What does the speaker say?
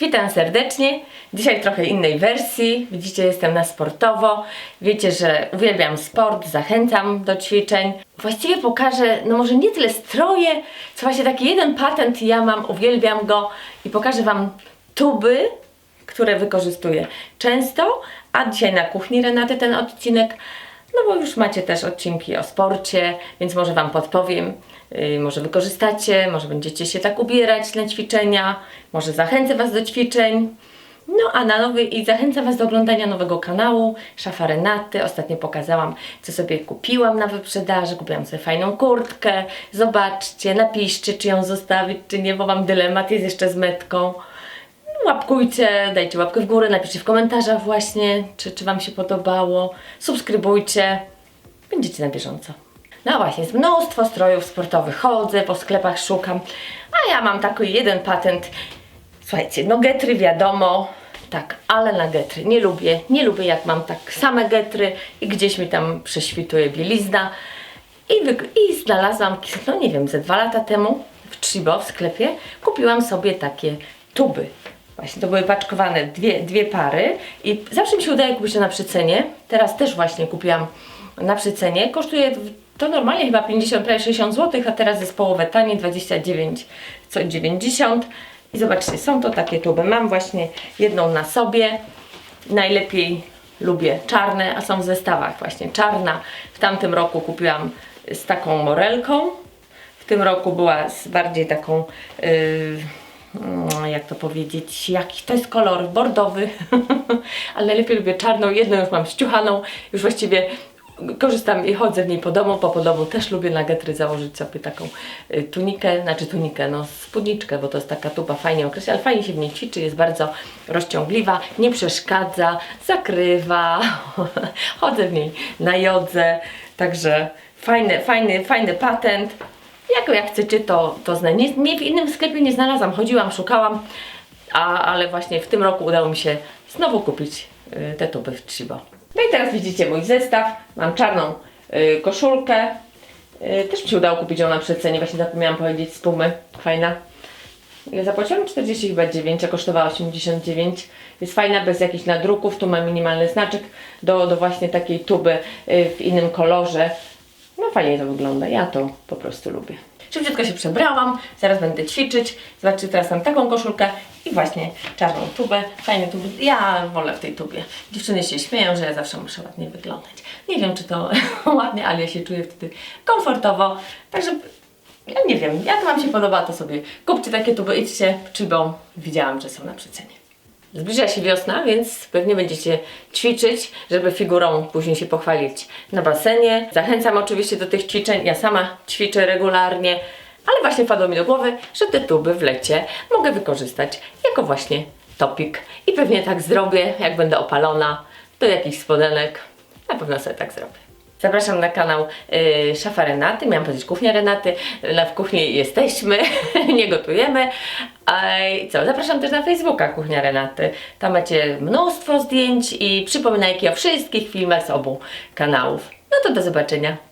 Witam serdecznie. Dzisiaj trochę innej wersji. Widzicie, jestem na sportowo. Wiecie, że uwielbiam sport, zachęcam do ćwiczeń. Właściwie pokażę, no może nie tyle stroje, co właśnie taki jeden patent ja mam, uwielbiam go i pokażę Wam tuby, które wykorzystuję często, a dzisiaj na kuchni Renaty ten odcinek, no bo już macie też odcinki o sporcie, więc może Wam podpowiem, yy, może wykorzystacie, może będziecie się tak ubierać na ćwiczenia, może zachęcę Was do ćwiczeń. No a na nowy i zachęcam Was do oglądania nowego kanału Szafa Renaty. Ostatnio pokazałam, co sobie kupiłam na wyprzedaży. Kupiłam sobie fajną kurtkę. Zobaczcie, napiszcie, czy ją zostawić, czy nie, bo mam dylemat, jest jeszcze z metką. Łapkujcie, dajcie łapkę w górę, napiszcie w komentarzach właśnie, czy, czy Wam się podobało. Subskrybujcie, będziecie na bieżąco. No właśnie, jest mnóstwo strojów sportowych. Chodzę po sklepach, szukam. A ja mam taki jeden patent. Słuchajcie, no getry wiadomo, tak, ale na getry nie lubię. Nie lubię jak mam tak same getry i gdzieś mi tam prześwituje bielizna. I, I znalazłam, no nie wiem, ze dwa lata temu w Chibo w sklepie kupiłam sobie takie tuby. Właśnie to były paczkowane dwie, dwie pary i zawsze mi się udaje kupić to na przycenie. Teraz też właśnie kupiłam na przycenie. Kosztuje to normalnie chyba 50, prawie 60 zł, a teraz jest połowę taniej, 29, co 90. I zobaczcie, są to takie tuby. Mam właśnie jedną na sobie. Najlepiej lubię czarne, a są w zestawach właśnie czarna. W tamtym roku kupiłam z taką morelką. W tym roku była z bardziej taką, yy, jak to powiedzieć, jaki to jest kolor bordowy, ale najlepiej lubię czarną. Jedną już mam ściuchaną, już właściwie korzystam i chodzę w niej po domu, po po domu też lubię na getry założyć sobie taką y, tunikę, znaczy tunikę, no spódniczkę, bo to jest taka tuba fajnie określa, ale fajnie się w niej ćwiczy, jest bardzo rozciągliwa, nie przeszkadza, zakrywa, chodzę w niej na jodze, także fajny, fajny, fajny patent. Jak, jak chcecie, to, to znaj. Nie, nie w innym sklepie nie znalazłam, chodziłam, szukałam, a, ale właśnie w tym roku udało mi się znowu kupić y, te tuby w Chibo. No i teraz widzicie mój zestaw. Mam czarną y, koszulkę. Y, też mi się udało kupić ją na przecenie, właśnie zapomniałam powiedzieć, z Pumy. Fajna. Ile zapłaciłam? 40 chyba 9, a kosztowała 89. Jest fajna, bez jakichś nadruków. Tu ma minimalny znaczek do, do właśnie takiej tuby y, w innym kolorze. No fajnie to wygląda. Ja to po prostu lubię. Szybciutko się przebrałam, zaraz będę ćwiczyć. Zobaczcie, teraz mam taką koszulkę i właśnie czarną tubę. Fajne tuby. Ja wolę w tej tubie. Dziewczyny się śmieją, że ja zawsze muszę ładnie wyglądać. Nie wiem, czy to ładnie, ale ja się czuję wtedy komfortowo. Także ja nie wiem, jak Wam się podoba, to sobie kupcie takie tuby, idźcie czybą. Widziałam, że są na przecenie. Zbliża się wiosna, więc pewnie będziecie ćwiczyć, żeby figurą później się pochwalić na basenie. Zachęcam oczywiście do tych ćwiczeń. Ja sama ćwiczę regularnie, ale właśnie wpadło mi do głowy, że te tuby w lecie mogę wykorzystać jako właśnie topik. I pewnie tak zrobię, jak będę opalona, do jakichś spodenek. Na pewno sobie tak zrobię. Zapraszam na kanał y, Szafa Renaty, miałam powiedzieć Kuchnia Renaty, na, w kuchni jesteśmy, nie gotujemy. A co, zapraszam też na Facebooka Kuchnia Renaty, tam macie mnóstwo zdjęć i przypominajki o wszystkich filmach z obu kanałów. No to do zobaczenia.